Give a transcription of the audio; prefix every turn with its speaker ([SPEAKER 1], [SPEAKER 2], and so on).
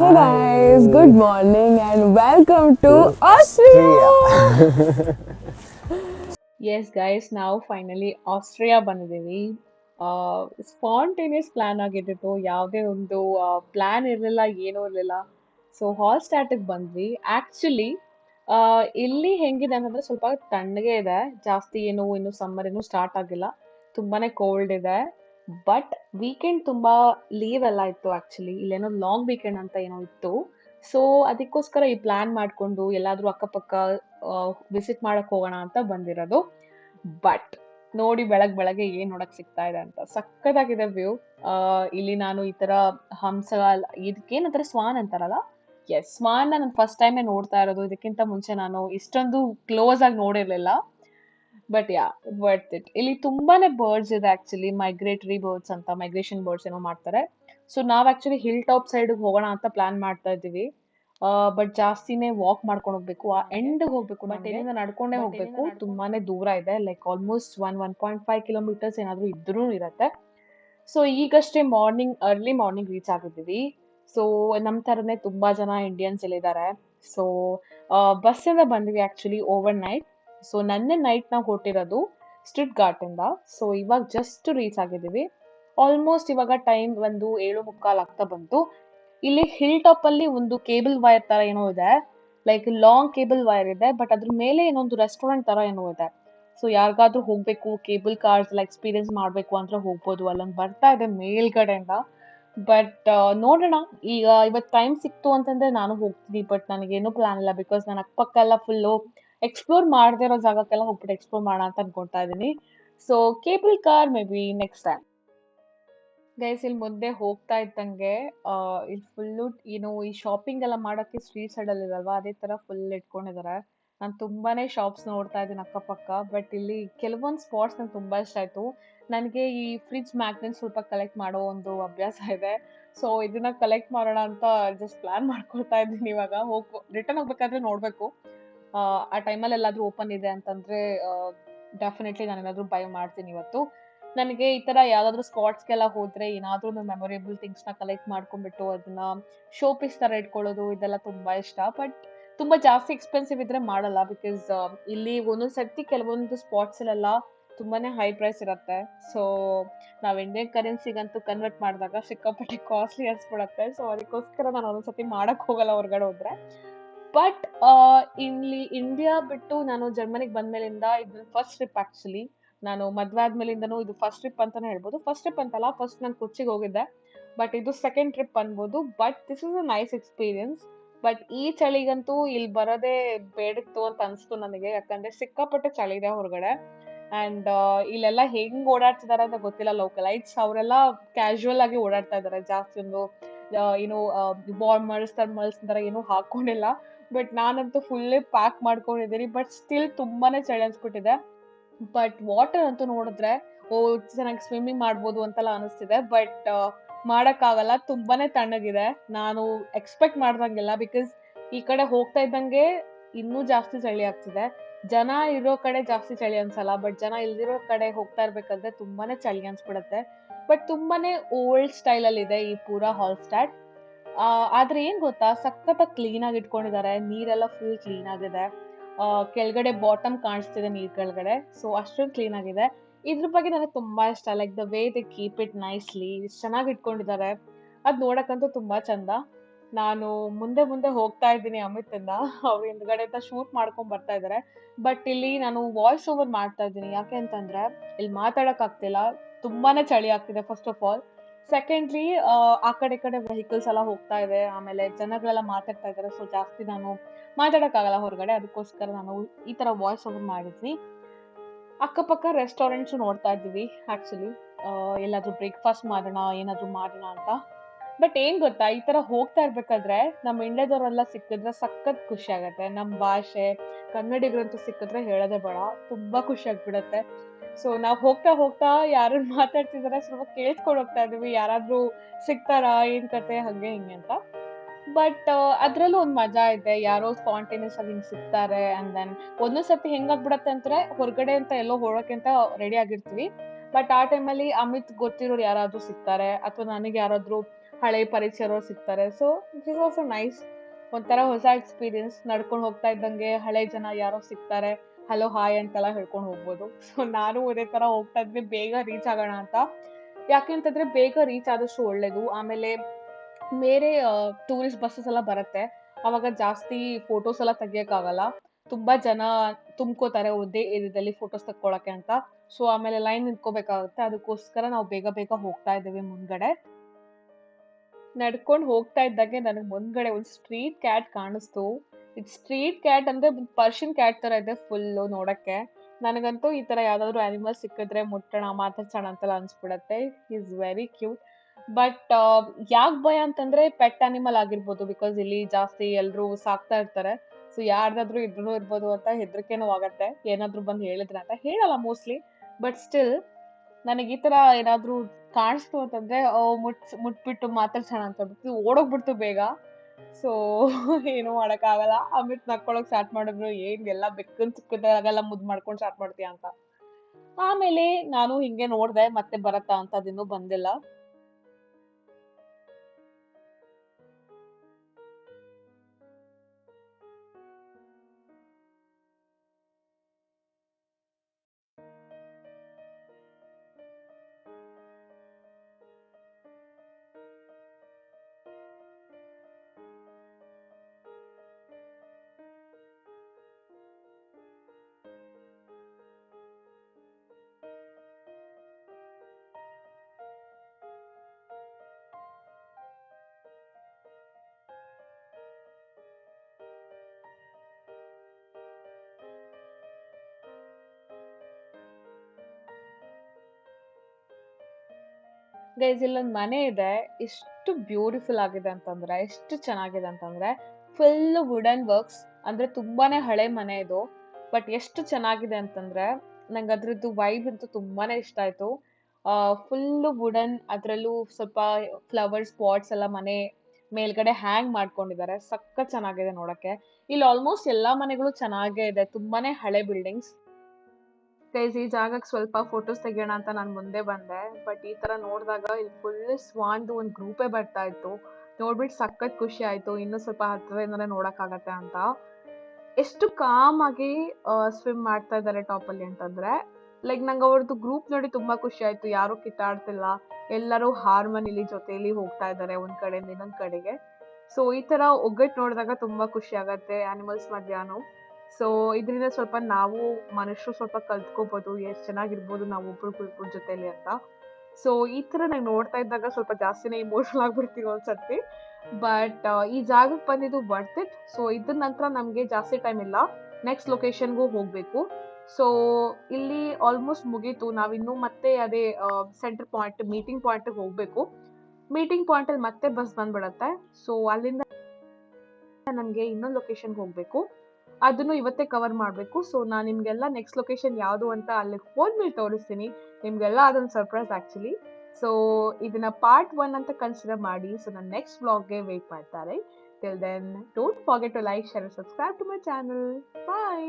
[SPEAKER 1] Hey guys, good morning and welcome to Austria.
[SPEAKER 2] Yes guys ನಾವು finally Austria ಬಂದಿದ್ದೀವಿ. Spontaneous plan ಆಗಿದ್ದಿತ್ತು ಯಾವುದೇ ಒಂದು ಪ್ಲಾನ್ ಇರಲಿಲ್ಲ ಏನೂ ಇರಲಿಲ್ಲ. ಸೊ ಹಾಲ್ ಸ್ಟಾರ್ಟಿಗೆ ಬಂದ್ವಿ. ಆ್ಯಕ್ಚುಲಿ ಇಲ್ಲಿ ಹೆಂಗಿದೆ ಅಂತಂದ್ರೆ ಸ್ವಲ್ಪ ತಣ್ಣಗೆ ಇದೆ. ಜಾಸ್ತಿ ಏನು ಇನ್ನು ಸಮ್ಮರ್ ಏನು ಸ್ಟಾರ್ಟ್ ಆಗಿಲ್ಲ. ತುಂಬಾನೇ ಕೋಲ್ಡ್ ಇದೆ. ಬಟ್ ವೀಕೆಂಡ್ ತುಂಬಾ ಲೀವ್ ಎಲ್ಲ ಇತ್ತು ಆ್ಯಕ್ಚುಲಿ ಇಲ್ಲೇನೋ ಲಾಂಗ್ ವೀಕೆಂಡ್ ಅಂತ ಏನೋ ಇತ್ತು. ಸೊ ಅದಕ್ಕೋಸ್ಕರ ಈ ಪ್ಲಾನ್ ಮಾಡಿಕೊಂಡು ಎಲ್ಲಾದ್ರೂ ಅಕ್ಕಪಕ್ಕ ವಿಸಿಟ್ ಮಾಡಕ್ ಹೋಗೋಣ ಅಂತ ಬಂದಿರೋದು. ಬಟ್ ನೋಡಿ ಬೆಳಗ್ಗೆ ಬೆಳಗ್ಗೆ ಏನು ನೋಡಕ್ ಸಿಗ್ತಾ ಇದೆ ಅಂತ. ಸಕ್ಕತ್ತಾಗಿದೆ ವ್ಯೂ ಇಲ್ಲಿ ನಾನು ಈ ತರ ಹಂಸ ಇದಕ್ಕೇನಂತಾರೆ ಸ್ವಾನ್ ಅಂತಾರಲ್ಲ? ಎಸ್ ಸ್ವಾನ್ ನಾನು ಫಸ್ಟ್ ಟೈಮೇ ನೋಡ್ತಾ ಇರೋದು. ಇದಕ್ಕಿಂತ ಮುಂಚೆ ನಾನು ಇಷ್ಟೊಂದು ಕ್ಲೋಸ್ ಆಗಿ ನೋಡಿರ್ಲಿಲ್ಲ. ಬಟ್ ಯಾ ವರ್ತ್ ಇಟ್ ಇಲ್ಲಿ ತುಂಬಾನೇ ಬರ್ಡ್ಸ್ ಇದೆ ಆಕ್ಚುಲಿ ಮೈಗ್ರೇಟರಿ ಬರ್ಡ್ಸ್ ಅಂತ ಮೈಗ್ರೇಷನ್ ಬರ್ಡ್ಸ್ ಏನೋ ಮಾಡ್ತಾರೆ. ಸೊ ನಾವ್ ಆಕ್ಚುಲಿ ಹಿಲ್ ಟಾಪ್ ಸೈಡ್ ಹೋಗೋಣ ಅಂತ ಪ್ಲಾನ್ ಮಾಡ್ತಾ ಇದ್ದೀವಿ. ಬಟ್ ಜಾಸ್ತಿನೇ ವಾಕ್ ಮಾಡ್ಕೊಂಡು ಹೋಗ್ಬೇಕು. ಆ ಎಂಡ್ ಹೋಗ್ಬೇಕು ಬಟ್ ಇಲ್ಲಿಂದ ನಡ್ಕೊಂಡೇ ಹೋಗ್ಬೇಕು? ತುಂಬಾನೇ ದೂರ ಇದೆ. Like almost one one point five kilometres ಏನಾದ್ರೂ ಇದ್ರೂ ಇರತ್ತೆ. ಸೊ ಈಗಷ್ಟೇ ಮಾರ್ನಿಂಗ್ ಅರ್ಲಿ ಮಾರ್ನಿಂಗ್ ರೀಚ್ ಆಗಿದ್ದೀವಿ. ಸೊ ನಮ್ಮ ಥರನೇ ತುಂಬಾ ಜನ ಇಂಡಿಯನ್ಸ್ ಎಲ್ಲಿದ್ದಾರೆ? ಸೊ ಬಸ್ಸಿಂದ ಬಂದ್ವಿ ಆ್ಯಕ್ಚುಲಿ ಓವರ್ ನೈಟ್ ಸೊ ನನ್ನೆ ನೈಟ್ ನಾವು ಹೊಟ್ಟಿರೋದು ಸ್ಟ್ರಿಟ್ ಇಂದ. ಸೊ ಇವಾಗ ಜಸ್ಟ್ ರೀಚ್ ಆಗಿದ್ದೀವಿ. ಆಲ್ಮೋಸ್ಟ್ ಇವಾಗ ಟೈಮ್ ಒಂದು ಏಳು ಮುಕ್ಕಾಲ್ ಆಗ್ತಾ ಬಂತು. ಇಲ್ಲಿ ಹಿಲ್ ಟಾಪ್ ಅಲ್ಲಿ ಒಂದು ಕೇಬಲ್ ವೈರ್ ತರ ಏನೋ ಇದೆ. ಲೈಕ್ ಲಾಂಗ್ ಕೇಬಲ್ ವೈರ್ ಇದೆ ಬಟ್ ಅದ್ರ ಮೇಲೆ ಏನೊಂದು ರೆಸ್ಟೋರೆಂಟ್ ತರ ಏನೋ ಇದೆ. ಸೊ ಯಾರಿಗಾದ್ರೂ ಹೋಗ್ಬೇಕು ಕೇಬಲ್ ಕಾರ್ಸ್ ಎಲ್ಲ ಎಕ್ಸ್ಪೀರಿಯನ್ಸ್ ಮಾಡ್ಬೇಕು ಅಂತ ಹೋಗ್ಬೋದು. ಅಲ್ಲೊಂದು ಬರ್ತಾ ಇದೆ ಮೇಲ್ಗಡೆಯಿಂದ. ಬಟ್ ನೋಡೋಣ. ಈಗ ಇವತ್ತು ಟೈಮ್ ಸಿಕ್ತು ಅಂತಂದ್ರೆ ನಾನು ಹೋಗ್ತೀನಿ ಬಟ್ ನನಗೇನು ಪ್ಲಾನ್ ಇಲ್ಲ ಬಿಕಾಸ್ ನನ್ನ ಅಕ್ಕಪಕ್ಕ ಎಲ್ಲ ಫುಲ್ಲು ಎಕ್ಸ್ಪ್ಲೋರ್ ಮಾಡದೇ ಇರೋ ಜಾಗಕ್ಕೆಲ್ಲ ಹೋಗ್ಬಿಟ್ಟು ಎಕ್ಸ್ಪ್ಲೋರ್ ಮಾಡೋಣ ಅಂತ ಅನ್ಕೊಳ್ತಾ ಇದ್ದೀನಿ so cable car maybe next time guys ಇಲ್ಲಿ ಮುಂದೆ ಹೋಗ್ತಾ ಇದ್ದಂಗೆ ಇಲ್ಲಿ ಫುಲ್ಲು ಏನು ಈ ಶಾಪಿಂಗ್ ಎಲ್ಲ ಮಾಡೋಕ್ಕೆ ಸ್ಟ್ರೀಟ್ ಸೈಡ್ ಅಲ್ಲಿ ಇರಲ್ವಾ? ಅದೇ ತರ ಫುಲ್ ಇಟ್ಕೊಂಡಿದ್ದಾರೆ ನಾನು ತುಂಬಾನೇ ಶಾಪ್ಸ್ ನೋಡ್ತಾ ಇದ್ದೀನಿ ಅಕ್ಕಪಕ್ಕ ಬಟ್ ಇಲ್ಲಿ ಕೆಲವೊಂದು ಸ್ಪಾಟ್ಸ್ ನಂಗೆ ತುಂಬಾ ಇಷ್ಟ ಆಯ್ತು. ನನಗೆ ಈ ಫ್ರಿಜ್ ಮ್ಯಾಗ್ನೆಟ್ ಸ್ವಲ್ಪ ಕಲೆಕ್ಟ್ ಮಾಡೋ ಒಂದು ಅಭ್ಯಾಸ ಇದೆ. ಸೊ ಇದನ್ನ ಕಲೆಕ್ಟ್ ಮಾಡೋಣ ಅಂತ ಜಸ್ಟ್ ಪ್ಲಾನ್ ಮಾಡ್ಕೊಳ್ತಾ ಇದ್ದೀನಿ ಇವಾಗ. ಹೋಗ್ ರಿಟರ್ನ್ ಹೋಗ್ಬೇಕಾದ್ರೆ ನೋಡ್ಬೇಕು. ಆ, ಟೈಮಲ್ಲಿ ಎಲ್ಲಾದ್ರೂ ಓಪನ್ ಇದೆ ಅಂತಂದ್ರೆ ಡೆಫಿನೆಟ್ಲಿ ನಾನು ಏನಾದ್ರೂ ಬೈ ಮಾಡ್ತೀನಿ ಇವತ್ತು. ನನಗೆ ಈ ತರ ಯಾವ್ದಾದ್ರು ಸ್ಪಾಟ್ಸ್ಗೆಲ್ಲ ಹೋದ್ರೆ ಏನಾದ್ರೂ ಒಂದು ಮೆಮೊರೇಬಲ್ ಥಿಂಗ್ಸ್ನ ಕಲೆಕ್ಟ್ ಮಾಡ್ಕೊಂಡ್ಬಿಟ್ಟು ಅದನ್ನ ಶೋ ಪೀಸ್ ತರ ಇಟ್ಕೊಳ್ಳೋದು ಇದೆಲ್ಲ ತುಂಬಾ ಇಷ್ಟ. ಬಟ್ ತುಂಬಾ ಜಾಸ್ತಿ ಎಕ್ಸ್ಪೆನ್ಸಿವ್ ಇದ್ರೆ ಮಾಡಲ್ಲ ಬಿಕಾಸ್ ಇಲ್ಲಿ ಒಂದೊಂದ್ ಸರ್ತಿ ಕೆಲವೊಂದು ಸ್ಪಾಟ್ಸ್ ತುಂಬಾ ತುಂಬಾನೇ ಹೈ ಪ್ರೈಸ್ ಇರುತ್ತೆ. ಸೊ ನಾವ್ ಇಂಡಿಯನ್ ಕರೆನ್ಸಿಗಂತೂ ಕನ್ವರ್ಟ್ ಮಾಡಿದಾಗ ಸಿಕ್ಕಾಪಟ್ಟೆ ಕಾಸ್ಟ್ಲಿ ಅನ್ಸ್ಬಿಡತ್ತೆ. ಸೊ ಅದಕ್ಕೋಸ್ಕರ ನಾನು ಒಂದೊಂದ್ಸತಿ ಮಾಡಕ್ ಹೋಗಲ್ಲ ಹೊರಗಡೆ ಹೋದ್ರೆ. ಬಟ್ ಇಲ್ಲಿ ಇಂಡಿಯಾ ಬಿಟ್ಟು ನಾನು ಜರ್ಮನಿಗೆ ಬಂದ್ಮೇಲಿಂದ ಇದು ಫಸ್ಟ್ ಟ್ರಿಪ್ ಆ್ಯಕ್ಚುಲಿ ನಾನು ಮದುವೆ ಆದ್ಮೇಲಿಂದನೂ ಇದು ಫಸ್ಟ್ ಟ್ರಿಪ್ ಅಂತಲೇ ಹೇಳ್ಬೋದು. ಫಸ್ಟ್ ಟ್ರಿಪ್ ಅಂತಲ್ಲ ಫಸ್ಟ್ ನಾನು ಕೊಚ್ಚಿಗೆ ಹೋಗಿದ್ದೆ. ಬಟ್ ಇದು ಸೆಕೆಂಡ್ ಟ್ರಿಪ್ ಅನ್ಬೋದು. But this is a nice experience but ಈ ಚಳಿಗಂತೂ ಇಲ್ಲಿ ಬರೋದೇ ಬೇಡಿತ್ತು ಅಂತ ಅನಿಸ್ತು ನನಗೆ. ಯಾಕಂದ್ರೆ ಸಿಕ್ಕಾಪಟ್ಟೆ ಚಳಿ ಇದೆ ಹೊರಗಡೆ. ಅಂಡ್ ಇಲ್ಲೆಲ್ಲ ಹೆಂಗ್ ಓಡಾಡ್ತಿದಾರೆ ಅಂತ ಗೊತ್ತಿಲ್ಲ ಲೋಕಲೈಟ್ಸ್ ಅವರೆಲ್ಲ ಕ್ಯಾಶುವಲ್ ಆಗಿ ಓಡಾಡ್ತಾ ಇದಾರೆ. ಜಾಸ್ತಿ ಒಂದು ಆ, ಏನು ವಾರ್ಮರ್ಸ್ ಥರ್ಮಲ್ಸ್ ಥರ ಏನು ಬಟ್ ನಾನಂತೂ ಫುಲ್ಲೇ ಪ್ಯಾಕ್ ಮಾಡ್ಕೊಂಡಿದ್ದೀನಿ ಬಟ್ ಸ್ಟಿಲ್ ತುಂಬಾನೇ ಚಳಿ ಅನ್ಸ್ಬಿಟ್ಟಿದೆ. ಬಟ್ ವಾಟರ್ ಅಂತೂ ನೋಡಿದ್ರೆ, ಓ ಚೆನ್ನಾಗಿ ಸ್ವಿಮ್ಮಿಂಗ್ ಮಾಡ್ಬೋದು ಅಂತೆಲ್ಲ ಅನಿಸ್ತಿದೆ. ಬಟ್ ಮಾಡೋಕ್ಕಾಗಲ್ಲ. ತುಂಬಾನೇ ತಣ್ಣಗಿದೆ. ನಾನು ಎಕ್ಸ್ಪೆಕ್ಟ್ ಮಾಡ್ದಂಗಿಲ್ಲ ಬಿಕಾಸ್ ಈ ಕಡೆ ಹೋಗ್ತಾ ಇದ್ದಂಗೆ ಇನ್ನೂ ಜಾಸ್ತಿ ಚಳಿ ಆಗ್ತಿದೆ. ಜನ ಇರೋ ಕಡೆ ಜಾಸ್ತಿ ಚಳಿ ಅನ್ಸಲ್ಲ. ಬಟ್ ಜನ ಇಲ್ದಿರೋ ಕಡೆ ಹೋಗ್ತಾ ಇರ್ಬೇಕಾದ್ರೆ ತುಂಬಾನೇ ಚಳಿ ಅನ್ಸ್ಬಿಡತ್ತೆ. ಬಟ್ ತುಂಬಾನೇ ಓಲ್ಡ್ ಸ್ಟೈಲ್ ಅಲ್ಲಿ ಇದೆ ಈ ಪೂರಾ ಹಾಲ್ ಸ್ಟಾಟ್ ಆದ್ರೆ ಏನ್ ಗೊತ್ತಾ? ಸಖತ್ತಾಗಿ ಕ್ಲೀನ್ ಆಗಿ ಇಟ್ಕೊಂಡಿದ್ದಾರೆ ನೀರೆಲ್ಲ ಫುಲ್ ಕ್ಲೀನ್ ಆಗಿದೆ. ಕೆಳಗಡೆ ಬಾಟಮ್ ಕಾಣಿಸ್ತಿದೆ ನೀರ್ ಕೆಳಗಡೆ. ಸೊ ಅಷ್ಟೊಂದು ಕ್ಲೀನ್ ಆಗಿದೆ. ಇದ್ರ ಬಗ್ಗೆ ನನಗೆ ತುಂಬಾ ಇಷ್ಟ. Like the way they keep it nicely ಚೆನ್ನಾಗಿ ಇಟ್ಕೊಂಡಿದ್ದಾರೆ ಅದ್ ನೋಡಕ್ಕಂತೂ ತುಂಬಾ ಚಂದ. ನಾನು ಮುಂದೆ ಮುಂದೆ ಹೋಗ್ತಾ ಇದ್ದೀನಿ ಅಮಿತ್ ಇಂದ ಅವ್ರು ಹಿಂದ್ಗಡೆ ಶೂಟ್ ಮಾಡ್ಕೊಂಡ್ ಬರ್ತಾ ಇದಾರೆ. ಬಟ್ ಇಲ್ಲಿ ನಾನು ವಾಯ್ಸ್ ಓವರ್ ಮಾಡ್ತಾ ಇದ್ದೀನಿ. ಯಾಕೆ ಅಂತಂದ್ರೆ, ಇಲ್ಲಿ ಮಾತಾಡಕ್ ಆಗ್ತಿಲ್ಲ. ತುಂಬಾನೇ ಚಳಿ ಆಗ್ತಿದೆ ಫಸ್ಟ್ ಆಫ್ ಆಲ್ ಸೆಕೆಂಡ್ಲಿ ಆ ಕಡೆ ಈ ಕಡೆ ವೆಹಿಕಲ್ಸ್ ಎಲ್ಲ ಹೋಗ್ತಾ ಇದೆ. ಆಮೇಲೆ ಜನಗಳೆಲ್ಲ ಮಾತಾಡ್ತಾ ಇದಾರೆ ಸೊ ಜಾಸ್ತಿ ನಾನು ಮಾತಾಡಕ್ಕಾಗಲ್ಲ ಹೊರಗಡೆ. ಅದಕ್ಕೋಸ್ಕರ ನಾನು ಈ ತರ ವಾಯ್ಸ್ ಓವರ್ ಮಾಡಿದ್ವಿ. ಅಕ್ಕಪಕ್ಕ ರೆಸ್ಟೋರೆಂಟ್ಸ್ ನೋಡ್ತಾ ಇದ್ದೀವಿ ಆಕ್ಚುಲಿ ಎಲ್ಲಾದ್ರೂ ಬ್ರೇಕ್ಫಾಸ್ಟ್ ಮಾಡೋಣ, ಏನಾದ್ರೂ ಮಾಡೋಣ ಅಂತ. ಬಟ್ ಏನ್ ಗೊತ್ತಾ, ಈ ತರ ಹೋಗ್ತಾ ಇರ್ಬೇಕಾದ್ರೆ ನಮ್ಮ ಇಂಡಿಯಾದವರೆಲ್ಲ ಸಿಕ್ಕಿದ್ರೆ ಸಖತ್ ಖುಷಿ ಆಗತ್ತೆ. ನಮ್ಮ ಭಾಷೆ, ಕನ್ನಡಿಗರಂತೂ ಸಿಕ್ಕಿದ್ರೆ ಹೇಳೋದೇ ಬೇಡ. ತುಂಬಾ ಖುಷಿ ಆಗ್ಬಿಡತ್ತೆ. ಸೊ ನಾವ್ ಹೋಗ್ತಾ ಹೋಗ್ತಾ ಯಾರು ಮಾತಾಡ್ತಿದಾರೆ ಸ್ವಲ್ಪ ಕೇಳಿಸ್ಕೊಂಡು ಹೋಗ್ತಾ ಇದೀವಿ. ಯಾರಾದ್ರೂ ಸಿಗ್ತಾರಾ, ಏನ್ ಕತೆ, ಹಂಗೆ ಹಿಂಗೆ ಅಂತ. ಬಟ್ ಅದ್ರಲ್ಲೂ ಒಂದ್ ಮಜಾ ಇದೆ. ಯಾರೋ ಸ್ಪಾಂಟೇನಿಯಸ್ ಆಗಿ ಹಿಂಗ್ ಸಿಗ್ತಾರೆ ಅಂಡ್ ದೆನ್ ಒಂದೊಂದ್ ಸತಿ ಹೆಂಗಾಗ್ಬಿಡತ್ತೆ ಅಂದ್ರೆ ಹೊರಗಡೆ ಅಂತ ಎಲ್ಲೋ ಹೋಗೋಕೆ ಅಂತ ರೆಡಿ ಆಗಿರ್ತೀವಿ. ಬಟ್ ಆ ಟೈಮಲ್ಲಿ ಅಮಿತ್ ಗೊತ್ತಿರೋರು ಯಾರಾದ್ರೂ ಸಿಗ್ತಾರೆ ಅಥವಾ ನನಗೆ ಯಾರಾದ್ರೂ ಹಳೆ ಪರಿಚಯದವ್ರು ಸಿಗ್ತಾರೆ. ಸೊ ಇಟ್ ಅ ನೈಸ್ ಒಂಥರ ಹೊಸ ಎಕ್ಸ್ಪೀರಿಯನ್ಸ್ ನಡ್ಕೊಂಡು ಹೋಗ್ತಾ ಇದ್ದಂಗೆ ಹಳೆ ಜನ ಯಾರೋ ಸಿಗ್ತಾರೆ. ಹಲೋ ಹಾಯ್ ಅಂತೆಲ್ಲ ಹೇಳ್ಕೊಂಡು ಹೋಗ್ಬೋದು. ಸೊ ನಾನು ಅದೇ ತರ ಹೋಗ್ತಾ ಇದ್ವಿ ಬೇಗ ರೀಚ್ ಆಗೋಣ ಅಂತ. ಯಾಕೆ ಅಂತಂದ್ರೆ ಬೇಗ ರೀಚ್ ಆದಷ್ಟು ಒಳ್ಳೇದು. ಆಮೇಲೆ ಬೇರೆ ಟೂರಿಸ್ಟ್ ಬಸ್ಸಸ್ ಎಲ್ಲ ಬರುತ್ತೆ. ಅವಾಗ ಜಾಸ್ತಿ ಫೋಟೋಸ್ ಎಲ್ಲ ತೆಗಿಯೋಕ್ಕಾಗಲ್ಲ. ತುಂಬಾ ಜನ ತುಂಬ್ಕೋತಾರೆ ಒಂದೇ ಏರಿಯಾದಲ್ಲಿ ಫೋಟೋಸ್ ತಕ್ಕೊಳಕ್ಕೆ ಅಂತ. ಸೊ ಆಮೇಲೆ ಲೈನ್ ನಿಂತ್ಕೋಬೇಕಾಗುತ್ತೆ. ಅದಕ್ಕೋಸ್ಕರ ನಾವು ಬೇಗ ಬೇಗ ಹೋಗ್ತಾ ಇದ್ದೀವಿ ಮುಂದ್ಗಡೆ. ನಡ್ಕೊಂಡು ಹೋಗ್ತಾ ಇದ್ದಾಗೆ ನನಗೆ ಮುಂದ್ಗಡೆ ಒಂದು ಸ್ಟ್ರೀಟ್ ಕ್ಯಾಟ್ ಕಾಣಿಸ್ತು. ಇದು ಸ್ಟ್ರೀಟ್ ಕ್ಯಾಟ್ ಅಂದ್ರೆ ಪರ್ಷಿಯನ್ ಕ್ಯಾಟ್ ತರ ಇದೆ ಫುಲ್ಲು ನೋಡಕ್ಕೆ. ನನಗಂತೂ ಈ ತರ ಯಾವ್ದಾದ್ರು ಅನಿಮಲ್ ಸಿಕ್ಕಿದ್ರೆ ಮುಟ್ಟೋಣ, ಮಾತಾಡ್ಸೋಣ ಅಂತೆಲ್ಲ ಅನ್ಸ್ಬಿಡತ್ತೆ. ಈಸ್ ವೆರಿ ಕ್ಯೂಟ್ ಬಟ್ ಯಾಕೆ ಭಯ ಅಂತಂದ್ರೆ ಪೆಟ್ ಅನಿಮಲ್ ಆಗಿರ್ಬೋದು ಬಿಕಾಸ್ ಇಲ್ಲಿ ಜಾಸ್ತಿ ಎಲ್ಲರೂ ಸಾಕ್ತಾ ಇರ್ತಾರೆ. ಸೊ ಯಾರ್ದಾದ್ರೂ ಇದ್ರೂ ಇರ್ಬೋದು ಅಂತ ಹೆದರಿಕೆನೂ ಆಗತ್ತೆ. ಏನಾದ್ರೂ ಬಂದು ಹೇಳಿದ್ರೆ ಅಂತ ಹೇಳಲ್ಲ ಮೋಸ್ಟ್ಲಿ ಬಟ್ ಸ್ಟಿಲ್ ನನಗೆ ಈ ತರ ಏನಾದ್ರೂ ಕಾಣಿಸ್ತು ಅಂತಂದ್ರೆ, ಓ ಮುಟ್ ಮುಟ್ಬಿಟ್ಟು ಮಾತಾಡ್ಸೋಣ ಅಂತ ಬಿಟ್ಟು ಓಡೋಗ್ಬಿಡ್ತು ಬೇಗ. ಸೊ ಏನು ಮಾಡಕ್ಕಾಗಲ್ಲ. ಅಮಿತ್ ನಕ್ಕೊಳಕ್ ಸ್ಟಾರ್ಟ್ ಮಾಡಿದ್ರು. ಏನ್ ಎಲ್ಲ ಬೆಕ್ಕನ್ ಸಿಕ್ಕಿದಾಗೆಲ್ಲ ಮುದ್ದು ಮಾಡ್ಕೊಂಡು ಸ್ಟಾರ್ಟ್ ಮಾಡ್ತೀಯ ಅಂತ. ಆಮೇಲೆ ನಾನು ಹಿಂಗೆ ನೋಡ್ದೆ, ಮತ್ತೆ ಬರತ್ತಾ ಅಂತ ಅದಿನ್ನೂ ಬಂದಿಲ್ಲ. ಗೈಸ್, ಇಲ್ಲೊಂದು ಮನೆ ಇದೆ. ಎಷ್ಟು ಬ್ಯೂಟಿಫುಲ್ ಆಗಿದೆ ಅಂತಂದ್ರೆ ಎಷ್ಟು ಚೆನ್ನಾಗಿದೆ ಅಂತಂದ್ರೆ ಫುಲ್ ವುಡನ್ ವರ್ಕ್ಸ್ ಅಂದ್ರೆ ತುಂಬಾನೇ ಹಳೆ ಮನೆ ಇದು. ಬಟ್ ಎಷ್ಟು ಚೆನ್ನಾಗಿದೆ ಅಂತಂದ್ರೆ, ನಂಗೆ ಅದ್ರದ್ದು ವೈಬ್ ಅಂತೂ ತುಂಬಾನೇ ಇಷ್ಟ ಆಯ್ತು. ಫುಲ್ ವುಡನ್ ಅದರಲ್ಲೂ ಸ್ವಲ್ಪ ಫ್ಲವರ್ಸ್ ಸ್ಪಾಟ್ಸ್ ಎಲ್ಲ ಮನೆ ಮೇಲ್ಗಡೆ ಹ್ಯಾಂಗ್ ಮಾಡ್ಕೊಂಡಿದ್ದಾರೆ. ಸಖತ್ ಚೆನ್ನಾಗಿದೆ ನೋಡಕ್ಕೆ. ಇಲ್ಲಿ ಆಲ್ಮೋಸ್ಟ್ ಎಲ್ಲಾ ಮನೆಗಳು ಚೆನ್ನಾಗೇ ಇದೆ. ತುಂಬಾನೇ ಹಳೆ ಬಿಲ್ಡಿಂಗ್ಸ್ ಗೈಸ್ ಈ ಜಾಗಕ್ಕೆ ಸ್ವಲ್ಪ ಫೋಟೋಸ್ ತೆಗಿಯೋಣ ಅಂತ ನಾನು ಮುಂದೆ ಬಂದೆ. ಬಟ್ ಈ ತರ ನೋಡಿದಾಗ ಇಲ್ಲಿ ಫುಲ್ ಸ್ವಾನ್ದು ಒಂದು ಗ್ರೂಪೇ ಬರ್ತಾ ಇತ್ತು. ನೋಡ್ಬಿಟ್ಟು ಸಖತ್ ಖುಷಿ ಆಯ್ತು. ಇನ್ನು ಸ್ವಲ್ಪ ಹತ್ರದಿಂದನೇ ನೋಡಕ್ಕಾಗತ್ತೆ ಅಂತ. ಎಷ್ಟು ಕಾಮ್ ಆಗಿ ಸ್ವಿಮ್ ಮಾಡ್ತಾ ಇದ್ದಾರೆ ಟಾಪ್ ಅಲ್ಲಿ ಅಂತಂದ್ರೆ ಲೈಕ್ ನಂಗೆ ಅವ್ರದ್ದು ಗ್ರೂಪ್ ನೋಡಿ ತುಂಬಾ ಖುಷಿ ಆಯ್ತು. ಯಾರು ಕಿತ್ತಾಡ್ತಿಲ್ಲ. ಎಲ್ಲರೂ ಹಾರ್ಮನಿಲಿ ಜೊತೆಲಿ ಹೋಗ್ತಾ ಇದ್ದಾರೆ ಒಂದ್ ಕಡೆಯಿಂದ ಇನ್ನೊಂದ್ ಕಡೆಗೆ. ಸೊ ಈ ತರ ಒಗ್ಗಟ್ಟು ನೋಡಿದಾಗ ತುಂಬಾ ಖುಷಿ ಆಗತ್ತೆ ಅನಿಮಲ್ಸ್ ಮಧ್ಯಾಹ್ನ. ಸೊ ಇದರಿಂದ ಸ್ವಲ್ಪ ನಾವು ಮನುಷ್ಯರು ಸ್ವಲ್ಪ ಕಲ್ತ್ಕೋಬಹುದು ಎಷ್ಟು ಚೆನ್ನಾಗಿರ್ಬೋದು ನಾವು ಒಬ್ರಿಗೊಬ್ರ ಜೊತೆಲಿ ಅಂತ. ಸೊ ಈ ತರ ನಂಗೆ ನೋಡ್ತಾ ಇದ್ದಾಗ ಸ್ವಲ್ಪ ಜಾಸ್ತಿನೇ ಇಮೋಷನಲ್ ಆಗ್ಬಿಡ್ತೀವಿ ಒಂದ್ಸತಿ ಬಟ್ ಈ ಜಾಗಕ್ಕೆ ಬಂದಿದ್ದು ವರ್ತ್ ಇಟ್ ಸೊ ಇದ್ರ ನಂತರ ನಮಗೆ ಜಾಸ್ತಿ ಟೈಮ್ ಇಲ್ಲ. ನೆಕ್ಸ್ಟ್ ಲೊಕೇಶನ್ಗೂ ಹೋಗ್ಬೇಕು. ಸೊ ಇಲ್ಲಿ ಆಲ್ಮೋಸ್ಟ್ ಮುಗೀತು. ನಾವಿನ್ನು ಮತ್ತೆ ಅದೇ ಸೆಂಟರ್ ಪಾಯಿಂಟ್ ಮೀಟಿಂಗ್ ಪಾಯಿಂಟ್ ಹೋಗ್ಬೇಕು. ಮೀಟಿಂಗ್ ಪಾಯಿಂಟ್ ಅಲ್ಲಿ ಮತ್ತೆ ಬಸ್ ಬಂದ್ಬಿಡತ್ತೆ. ಸೊ ಅಲ್ಲಿಂದ ನಮಗೆ ಇನ್ನೊಂದು ಲೊಕೇಶನ್ಗೆ ಹೋಗ್ಬೇಕು. ಅದನ್ನು ಇವತ್ತೇ ಕವರ್ ಮಾಡಬೇಕು. ಸೊ ನಾನು ನಿಮಗೆಲ್ಲ ನೆಕ್ಸ್ಟ್ ಲೊಕೇಶನ್ ಯಾವುದು ಅಂತ ಅಲ್ಲಿ ಮೇಲೆ ತೋರಿಸ್ತೀನಿ. ನಿಮಗೆಲ್ಲ ಅದೊಂದು ಸರ್ಪ್ರೈಸ್ ಆ್ಯಕ್ಚುಲಿ ಸೊ ಇದನ್ನ ಪಾರ್ಟ್ ಒನ್ ಅಂತ ಕನ್ಸಿಡರ್ ಮಾಡಿ. ಸೊ ನಾನು ನೆಕ್ಸ್ಟ್ ಬ್ಲಾಗ್ಗೆ ವೆಯ್ಟ್ ಮಾಡ್ತಾರೆ. Till then don't forget to like share subscribe to my channel bye